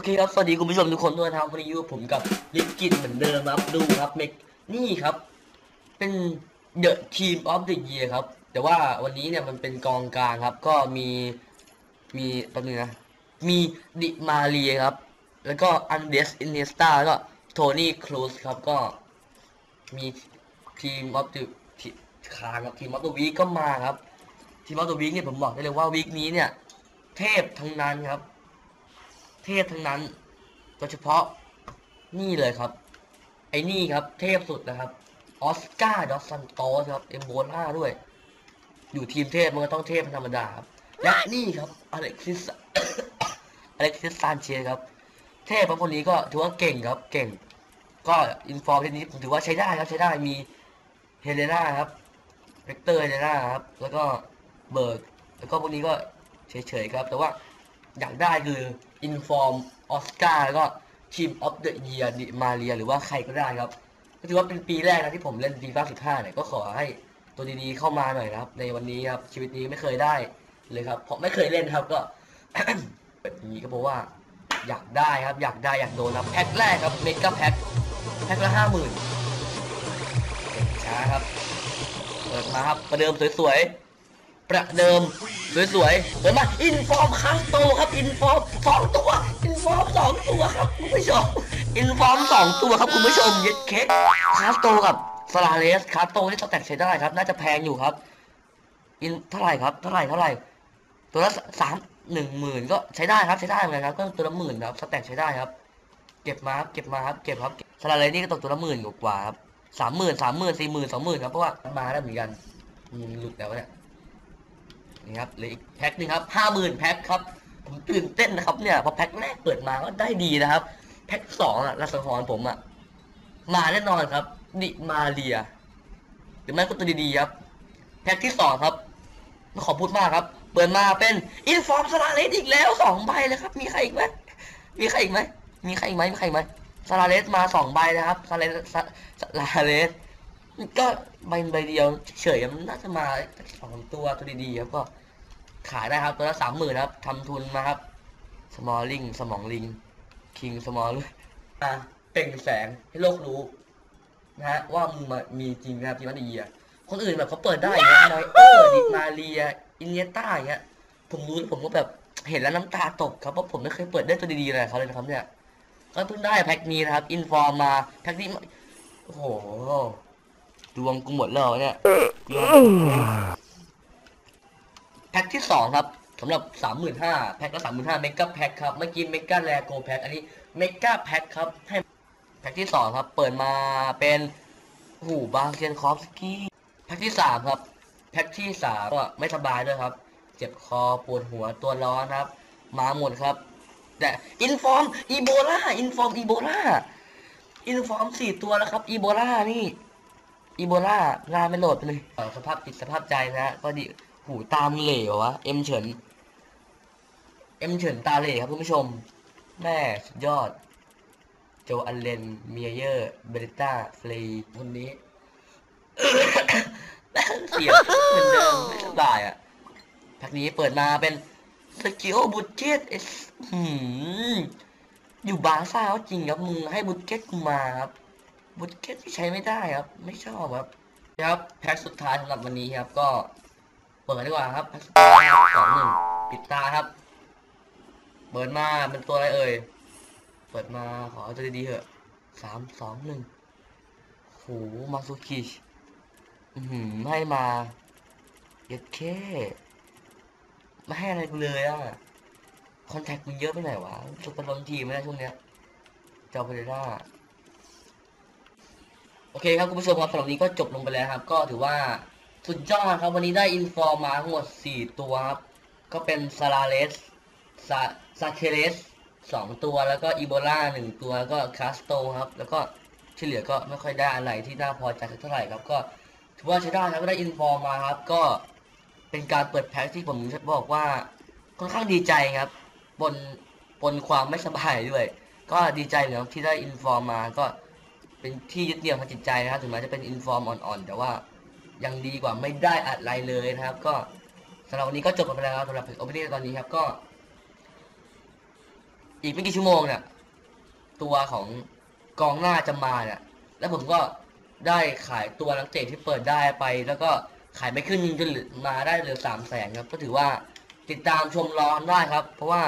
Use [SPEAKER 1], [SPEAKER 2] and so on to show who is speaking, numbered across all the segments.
[SPEAKER 1] โอเคครับ สวัสดีคุณผู้ชมทุกคนด้วยนะครับวันนี้อยู่ผมกับลิปกินเหมือนเดิมครับดูครับเมกนี่ครับ เป็นเดอะทีมออฟเดอะเยียครับ แต่ว่าวันนี้เนี่ยมันเป็นกองกลางครับ ก็มีมีแป๊บนึงนะ มีดิมาเรียครับ แล้วก็อันเดสอินเนสตาแล้วก็โทนี่ครูสครับก็มีทีมออฟเดอะคางครับทีมออฟเดอะวีก็มาครับ ทีมออฟเดอะวีเนี่ยผมบอกได้เลยว่าวีคนี้เนี่ย เทพทั้งนั้นครับ เทพทั้งนั้นโดยเฉพาะนี่เลยครับ ไอ้นี่ครับเทพสุดนะครับออสการ์ดอสซันโตสครับเอมโบล่าด้วย อยู่ทีมเทพมันก็ต้องเทพธรรมดาครับและนี่ครับอเล็กซิสอเล็กซิสซานเชสครับ เทพคนนี้ก็ถือว่าเก่งครับเก่ง ก็อินฟอร์มทีนี้ผมถือว่าใช้ได้ครับใช้ได้มีเฮเลนาครับเวกเตอร์เฮเลนาครับแล้วก็เบิร์กแล้วก็พวกนี้ก็เฉยๆครับ แต่ว่า อยากได้คืออินฟอร์มออสการ์แล้วก็ทีมออฟเดอะเยียดิมาเรียหรือว่าใครก็ได้ครับ ก็ถือว่าเป็นปีแรกนะที่ผมเล่นฟีฟ่า15 เนี่ยก็ขอให้ตัวดีๆเข้ามาหน่อยนะครับ ในวันนี้ครับ ชีวิตนี้ไม่เคยได้เลยครับ เพราะไม่เคยเล่นครับก็แบบนี้ก็เพราะว่า อยากได้ครับ อยากได้อยากโดนครับแพ็คแรกครับเมกะแพ็คแพ็คละห้าหมื่นช้าครับ เปิดมาครับประเดิมสวยๆ ประเดิมสวยๆเปิดมาอินฟอร์มคาสโตครับอินฟอร์มสองตัวอินฟอร์มสองตัวครับคุณผู้ชมอินฟอร์มสองตัวครับคุณผู้ชมเย็ดเค้กคาสโตกับสลาเลสคาสโตที่สแต็กใช้ได้ครับ น่าจะแพงอยู่ครับ อินเท่าไหร่ครับเท่าไหร่เท่าไหร่ตัวละสามหนึ่งหมื่นก็ใช้ได้ครับใช้ได้เหมือนกันครับก็ตัวละหมื่นครับสแต็กใช้ได้ครับ เก็บมาครับเก็บมาครับเก็บครับสลาเลสนี่ก็ตกตัวละหมื่นกว่าครับสามหมื่นสามหมื่นสี่หมื่นสองหมื่นครับเพราะว่ามาได้เหมือนกันหลุดแล้วเนี่ย นี่ครับเหลืออีกแพ็คหนึงครับห้าหมื่นแพ็คครับผมตื่นเต้นนะครับเนี่ยพอแพ็คแรกเปิดมาก็ได้ดีนะครับ แพ็คสองอะรัศหรผมอะมาแน่นอนครับดิมาเรียหรือไม่ก็ตัวดีๆครับแพ็คที่สองครับไม่ขอพูดมากครับ เปิดมาเป็นอินฟอร์มสลาเลสอีกแล้วสองใบเลยครับ มีใครอีกไหมมีใครอีกไหมมีใครอีกไหมมีใครอีกไหมสลาเลสมาสองใบนะครับสลาเลสสลาเลสก็ใบใบเดียวเฉยๆมันน่าจะมาสองตัวตัวดีๆครับก็ ขายได้ครับ ตัวละสามหมื่นครับทำทุนมาครับ สมอลลิงสมองลิง คิงสมอลมาเปล่งแสงให้โลกรู้ นะฮะว่ามึงมามีจริงนะครับทีมมันดีอะคนอื่นแบบเขาเปิดได้อย่างเงี้ยนอยเออร์ดิมาเรียอินเนต้าอย่างเงี้ยผมรู้แล้วผมก็แบบเห็นแล้วน้ำตาตกครับเพราะผมไม่เคยเปิดได้ตัวดีๆอะไรเขาเลยนะครับ เนี่ยก็เพิ่งได้แพ็คนี้นะครับ อินฟอร์มมาแพ็คนี้มาโอ้โหดวงกูหมดแล้วเนี่ย แพ็คที่สองครับสำหรับสามหมื่นห้าแพ็คละสามหมื่นห้าเมกะแพ็คครับ เมื่อกี้เมกะแรโกแพ็คอันนี้เมกะแพ็คครับให้แพ็คที่สองครับ เปิดมาเป็นหูบาเซียนคอฟสกี้แพ็คที่สามครับ แพ็คที่สามก็ไม่สบายด้วยครับ เจ็บคอปวดหัวตัวร้อนครับ มาหมดครับ แต่อินฟอร์มอีโบลาอินฟอร์มอีโบลาอินฟอร์มสี่ตัวแล้วครับอีโบลานี่อีโบลาลาไม่โหลดเลยสภาพจิตสภาพใจนะก็ดิ หูตามเหล่วะเอ็มเฉินเอ็มเฉินตาเหล่ครับคุณผู้ชม แม่สุดยอด โจอันเลนเมียเยอร์เบริต้าฟรีคนนี้เสียงเหมือนเดิมไม่สบายอะพักนี้เปิดมาเป็นสกิลบุตเจตเอสหืมอยู่บาซ่าจริงครับมึงให้บุตเจตกูมาครับบุตเกตที่ใช้ไม่ได้ครับ ไม่ชอบครับ ครับแพ็คสุดท้ายสำหรับวันนี้ครับก็ ปิดดีกว่าครับสองหนึ่งปิดตาครับ เปิดมาเป็นตัวอะไรเอ่ย เปิดมาขอเอาตัวดีๆเถอะสามสองหนึ่งโหมาซูคิชอือหือให้มาเย็ดเคไม่ให้อะไรกูเลยอะ คอนแทคมึงเยอะไปไหนวะจุกเป็นล้นทีมไม่ได้ช่วงเนี้ยเจ้าเพเดร่าโอเคครับคุณผู้ชมครับสำหรับนี้ก็จบลงไปแล้วครับ ก็ถือว่า สุดยอดครับ วันนี้ได้อินฟอร์มมาทั้งหมด 4 ตัวครับ ก็เป็นซาลาเลสซาซาเคเลสสองตัวแล้วก็อีโบลาหนึ่งตัวแล้วก็คาสโตครับ แล้วก็ที่เหลือก็ไม่ค่อยได้อะไรที่น่าพอใจสักเท่าไหร่ครับก็ถือว่าใช้ได้ครับก็ได้อินฟอร์มมาครับ ก็เป็นการเปิดแพ็คที่ผมจะบอกว่าค่อนข้างดีใจครับ บนบนความไม่สบายด้วย ก็ดีใจเหมือนกันที่ได้อินฟอร์มมาก็เป็นที่ยึดเหนี่ยวทางจิตใจนะครับถึงแม้จะเป็นอินฟอร์มอ่อนๆแต่ว่า ยังดีกว่าไม่ได้อะไรเลยนะครับ ก็สำหรับวันนี้ก็จบกันไปแล้วสำหรับโอเปอเรตตอนนี้ครับก็ อีกไม่กี่ชั่วโมงเนี่ยตัวของกองหน้าจะมาเนี่ยแล้วผมก็ได้ขายตัวนักเตะที่เปิดได้ไป แล้วก็ขายไม่ขึ้นจนมาได้เหลือสามแสนครับ ก็ถือว่าติดตามชมรอนได้ครับ เพราะว่า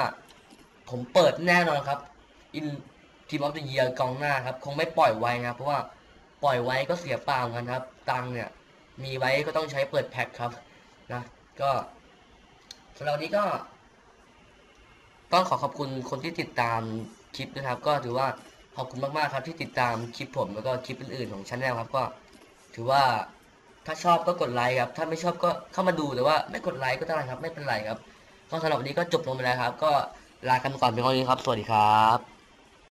[SPEAKER 1] ผมเปิดแน่นอนครับอินทีมออฟเดอะเยียกองหน้าครับ คงไม่ปล่อยไว้นะครับเพราะว่าปล่อยไว้ก็เสียเปล่าเหมือนกันครับ ตังเนี่ย มีไว้ก็ต้องใช้เปิดแพ็คครับนะก็สำหรับนี้ก็ต้องขอขอบคุณคนที่ติดตามคลิปนะครับ ก็ถือว่าขอบคุณมากๆครับที่ติดตามคลิปผมแล้วก็คลิปอื่นๆของช anel ครับ ก็ถือว่าถ้าชอบก็กดไลค์ครับ ถ้าไม่ชอบก็เข้ามาดูแต่ว่าไม่กดไลค์ก็ได้ครับ ไม่เป็นไรครับก็สำหรับวันนี้ก็จบลงไปแล้วครับ ก็ลากันก่อนเพียงเท่านี้ครับ สวัสดีครับ